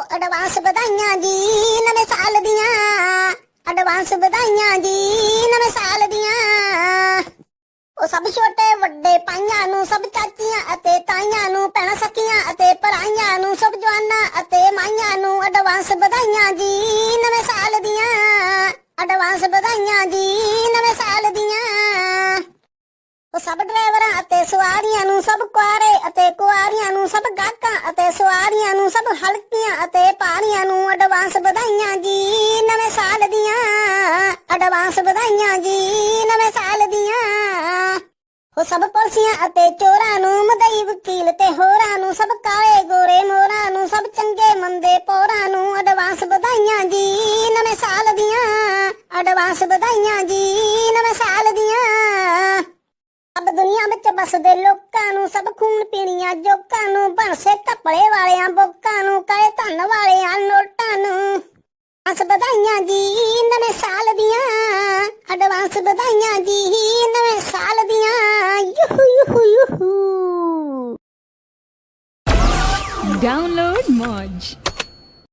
ਉਹ ਐਡਵਾਂਸ ਵਧਾਈਆਂ ਜੀ ਨਵੇਂ ਸਾਲ ਦੀਆਂ। ਐਡਵਾਂਸ ਵਧਾਈਆਂ ਜੀ ਨਵੇਂ ਸਾਲ ਦੀਆਂ। ਉਹ ਸਭ ਛੋਟੇ ਵੱਡੇ ਪਾਈਆਂ ਨੂੰ, ਸਭ ਚਾਚੀਆਂ ਅਤੇ ਤਾਈਆਂ ਨੂੰ, ਭੈਣਾਂ ਸਕੀਆਂ ਅਤੇ ਭਰਾਈਆਂ ਨੂੰ, ਸਭ ਜਵਾਨਾਂ ਅਤੇ ਮਾਈਆਂ ਨੂੰ ਐਡਵਾਂਸ ਵਧਾਈਆਂ ਜੀ ਨਵੇਂ ਸਾਲ ਦੀਆਂ। ਐਡਵਾਂਸ ਵਧਾਈਆਂ ਜੀ ਨਵੇਂ ਸਾਲ ਦੀਆਂ। ਉਹ ਸਭ ਡਰਾਈਵਰਾਂ ਅਤੇ ਸਵਾਰੀਆਂ ਨੂੰ, ਸਭ ਕੁਆਰੇ ਅਤੇ ਕੁਆਰੀਆਂ ਨੂੰ, ਸਭ ਗਾਹਕਾਂ ਨੂੰ ਸਭ ਹਲਕੀਆਂ ਅਤੇ ਭਾਰੀਆਂ ਨੂੰ ਐਡਵਾਂਸ ਵਧਾਈਆਂ ਜੀ, ਨਵੇਂ ਸਾਲ ਦੀਆਂ। ਐਡਵਾਂਸ ਵਧਾਈਆਂ ਜੀ, ਨਵੇਂ ਸਾਲ ਦੀਆਂ। ਉਹ ਸਭ ਪੁਲਸੀਆਂ ਅਤੇ ਚੋਰਾਂ ਨੂੰ ਮਦਈ ਵਕੀਲ ਤੇ ਹੋਰਾਂ ਨੂੰ ਸਭ ਕਾਲੇ ਗੋਰੇ ਮੋਰਾਂ ਨੂੰ ਸਭ ਚੰਗੇ ਮੰਦੇ ਪੋਰਾਂ ਨੂੰ ਐਡਵਾਂਸ ਵਧਾਈਆਂ ਜੀ, ਨਵੇਂ ਸਾਲ ਦੀਆਂ। ਐਡਵਾਂਸ ਵਧਾਈਆਂ ਜੀ, ਨਵੇਂ ਸਾਲ ਦੀਆਂ। ਬਸਦੇ ਲੋਕਾਂ ਨੂੰ ਸਭ ਖੂਨ ਪੀਣੀਆਂ ਜੋਕਾਂ ਨੂੰ, ਬਣਸੇ ਕੱਪੜੇ ਵਾਲਿਆਂ, ਬੋਕਾਂ ਨੂੰ ਕਹੇ ਧਨ ਵਾਲਿਆਂ ਨੋਟਾਂ ਨੂੰ। ਅਸ ਵਧਾਈਆਂ ਜੀ ਨਵੇਂ ਸਾਲ ਦੀਆਂ ਐਡਵਾਂਸ ਵਧਾਈਆਂ ਜੀ ਨਵੇਂ ਸਾਲ ਦੀਆਂ। ਯੂਹੂ ਯੂਹੂ ਯੂਹੂ। Download Moj.